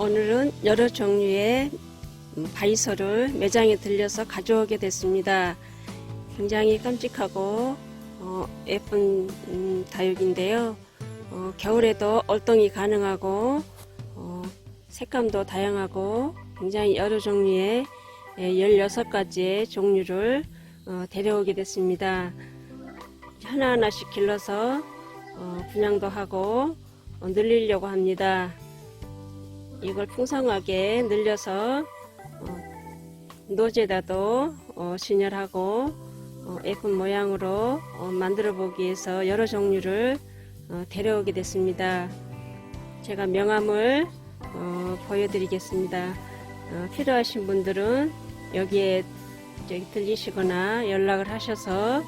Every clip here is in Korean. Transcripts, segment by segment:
오늘은 여러 종류의 음, 바이소를 매장에 들려서 가져오게 됐습니다. 굉장히 깜찍하고 어, 예쁜 음, 다육인데요. 어, 겨울에도 얼동이 가능하고 어, 색감도 다양하고 굉장히 여러 종류의 예, 16가지의 종류를 어, 데려오게 됐습니다. 하나하나씩 길러서 어, 분양도 하고 어, 늘리려고 합니다. 이걸 풍성하게 늘려서 어, 노제다도 어, 진열하고 어, 예쁜 모양으로 어, 만들어 보기 위해서 여러 종류를 어, 데려오게 됐습니다. 제가 명함을 어, 보여드리겠습니다. 어, 필요하신 분들은 여기에 들리시거나 연락을 하셔서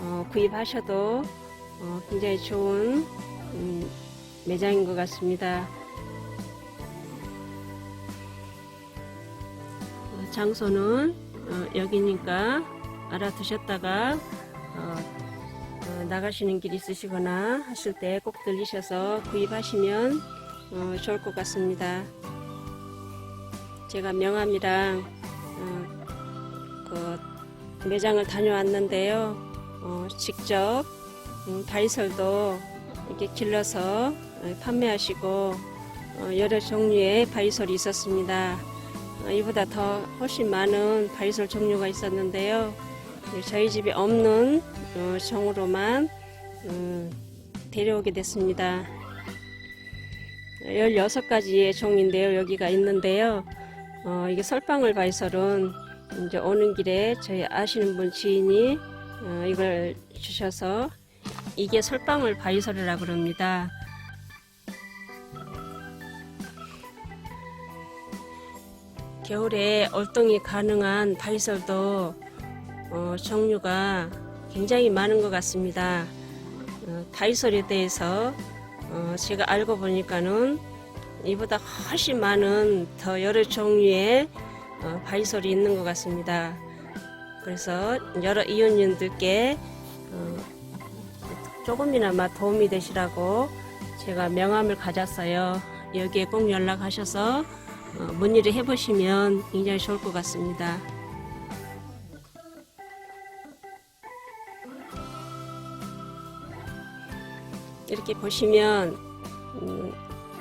어, 구입하셔도 어, 굉장히 좋은 음, 매장인 것 같습니다. 장소는 어, 여기니까 알아두셨다가 어, 어, 나가시는 길 있으시거나 하실 때 꼭 들리셔서 구입하시면 어, 좋을 것 같습니다. 제가 명함이랑 어, 그 매장을 다녀왔는데요. 어, 직접 음, 바이솔도 이렇게 길러서 어, 판매하시고 어, 여러 종류의 바이솔이 있었습니다. 어, 이보다 더 훨씬 많은 바이솔 종류가 있었는데요. 예, 저희 집에 없는 어, 종으로만 음, 데려오게 됐습니다. 16가지의 종인데요. 여기가 있는데요. 어, 이게 설방울 바이솔은 이제 오는 길에 저희 아시는 분 지인이 어, 이걸 주셔서 이게 설방울 바이솔이라고 그럽니다. 겨울에 얼동이 가능한 바이솔도 어, 종류가 굉장히 많은 것 같습니다. 어, 바이솔에 대해서 어, 제가 알고 보니까는 이보다 훨씬 많은 더 여러 종류의 어, 바이솔이 있는 것 같습니다. 그래서 여러 이웃님들께 어, 조금이나마 도움이 되시라고 제가 명함을 가졌어요. 여기에 꼭 연락하셔서 어, 문의를 해보시면 굉장히 좋을 것 같습니다. 이렇게 보시면 음,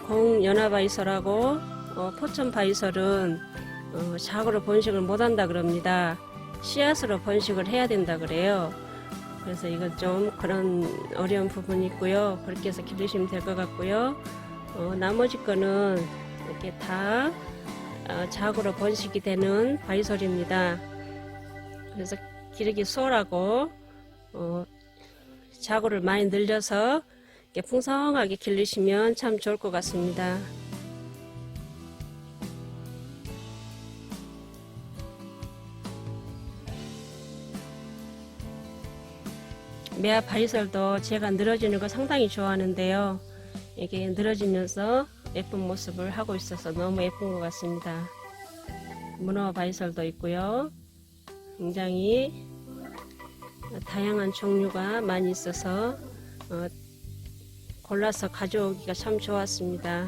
공연화바이설하고 어, 포천바이설은 어, 작으로 번식을 못한다 그럽니다. 씨앗으로 번식을 해야 된다 그래요. 그래서 이건 좀 그런 어려운 부분이 있고요. 그렇게 해서 기르시면 될 것 같고요. 어, 나머지 거는 이렇게 다 어, 작으로 번식이 되는 바이솔입니다. 그래서 기르기 수월하고 어, 자구를 많이 늘려서 풍성하게 길르시면 참 좋을 것 같습니다. 매화 바이솔도 제가 늘어지는 거 상당히 좋아하는데요. 이게 늘어지면서 예쁜 모습을 하고 있어서 너무 예쁜 것 같습니다. 문어 바이솔도 있고요. 굉장히 다양한 종류가 많이 있어서 어, 골라서 가져오기가 참 좋았습니다.